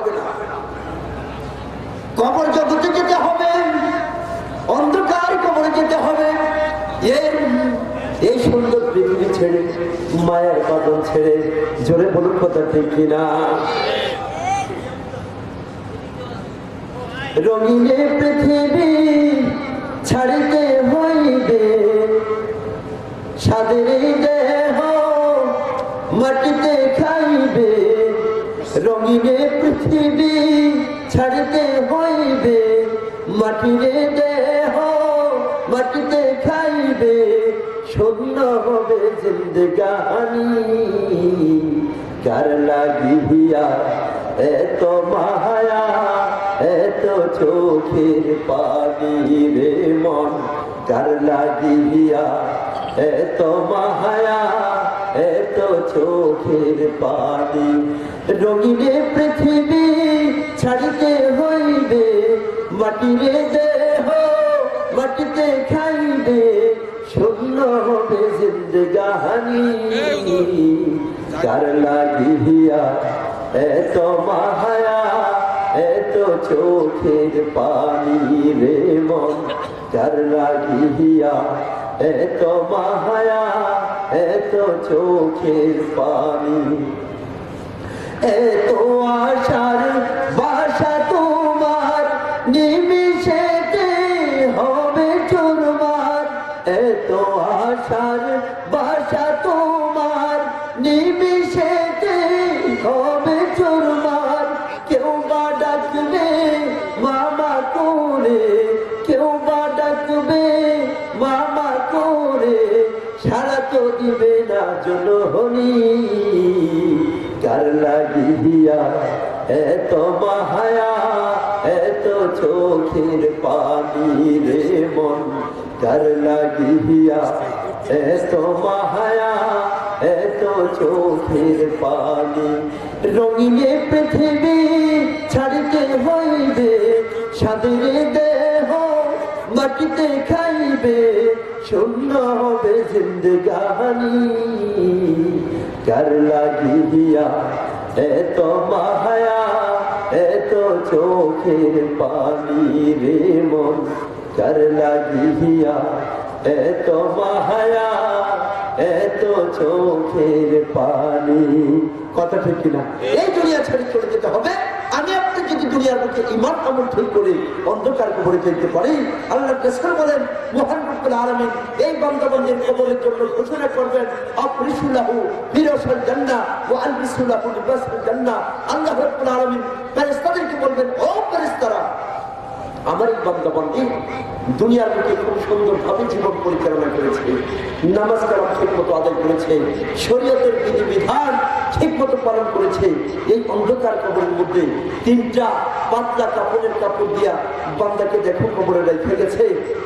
পারবে না। কবর জগতে যেতে হবে, অন্ধকার কবরে যেতে হবে। এই সুন্দর পৃথিবী ছেড়ে, মায়ের বাদন ছেড়ে, জোরে বলুন কথা ঠিক কিনা? রঙিনে পৃথিবী ছাড়িতে হইবে, সাদের দেহ মাটিতে খাইবে রঙিনে পৃথিবী ছাড়তে হইবে, মাটিরে দেহ মাটিতে খাইবে, শূন্য হবে জিন্দগানি। কার লাগিয়া এত মায়া, এত চোখের পানি রে মন। কার লাগিয়া এত মায়া, এত চোখের পানি। রঙিনে পৃথিবী ছাড়িতে হইবে, মাটিরে দেহ মাটিতে খাইবে, শূন্য হবে জিন্দগানি কার লাগিয়া এত মাহায়া এত চোখের পানি রে মন। কার লাগিয়া এত মাহায়া এত চোখের পানি। এত আশার বাসা তোমার নিমিশেতে হবে চুরমার? এত আশার বাসা তোমার নিমিশেতে হবে চুরমার? কেউ বা ডাকবে, মামা করে, কেউ বা ডাকবে, মামা করে, সারা তো দিবে না জনহনি। লাগিয়া এত মাহায়া এত চোখের পানি রে মন। কার লাগিয়া এত মাহায়া এত চোখের পানি। রঙিনে পৃথিবী ছাড়িতে হইবে, সাদের দেহ মাটিতে খাইবে, শূন্য হবে জিন্দগানি। কার লাগিয়া এত এত চোখের পানি রে মন কার লাগিয়া এত মায়া এত চোখের পানি। কথা ঠিক কিনা? এই দুনিয়া ছেড়ে চলে যেতে হবে আমি আপনি যদি ইমান আমল ঠিক করে অন্ধকার করে ফেলতে পারি। আল্লাহ কেসর বলেন, মহান রব্বুল আলামিন, এই বান্দাবান্দের কবরের জন্য ঘোষণা করবেন অপরিসুল্লাহু ফিরসাল জান্নাহ ওয়া আলবিসুল্লাহু লিবাসাল জান্নাহ। আল্লাহ রব্বুল আলামিন ফেরেশতাদেরকে বলবেন, ও ফেরেশতারা, আমার এই বান্দাবান্দি দুনিয়ার বুকে খুব সুন্দরভাবে জীবন পরিচালনা করেছে, নামাজ কালাম ঠিক মতো আদায় করেছে, শরীয়তের বিধিবিধান ঠিক মতো পালন করেছে। এই অন্ধকার কবরের মধ্যে তিনটা পাতলা কাপড়ের কাপড় দিয়া বান্দাকে দেখো কবরে রেখে গেছে।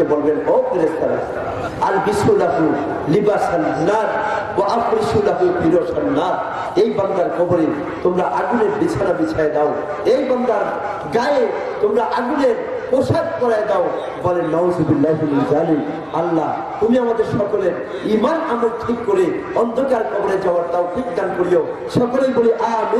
ফেরেশতাদেরকে বলবেন, ও ফিরসান নার এই বান্দার কবরে তোমরা আগুনের বিছানা বিছায় দাও। এই বান্দার গায়ে তোমরা আগুনের পোশাক পরায় দাও। বলেন, নাউজুবিল্লাহি আল্লাহ, তুমি আমাদের সকলের ইমান আমল ঠিক করে অন্ধকার কবরে যাওয়ার তৌফিক দান করিও। সকলেই বলি, আমিন।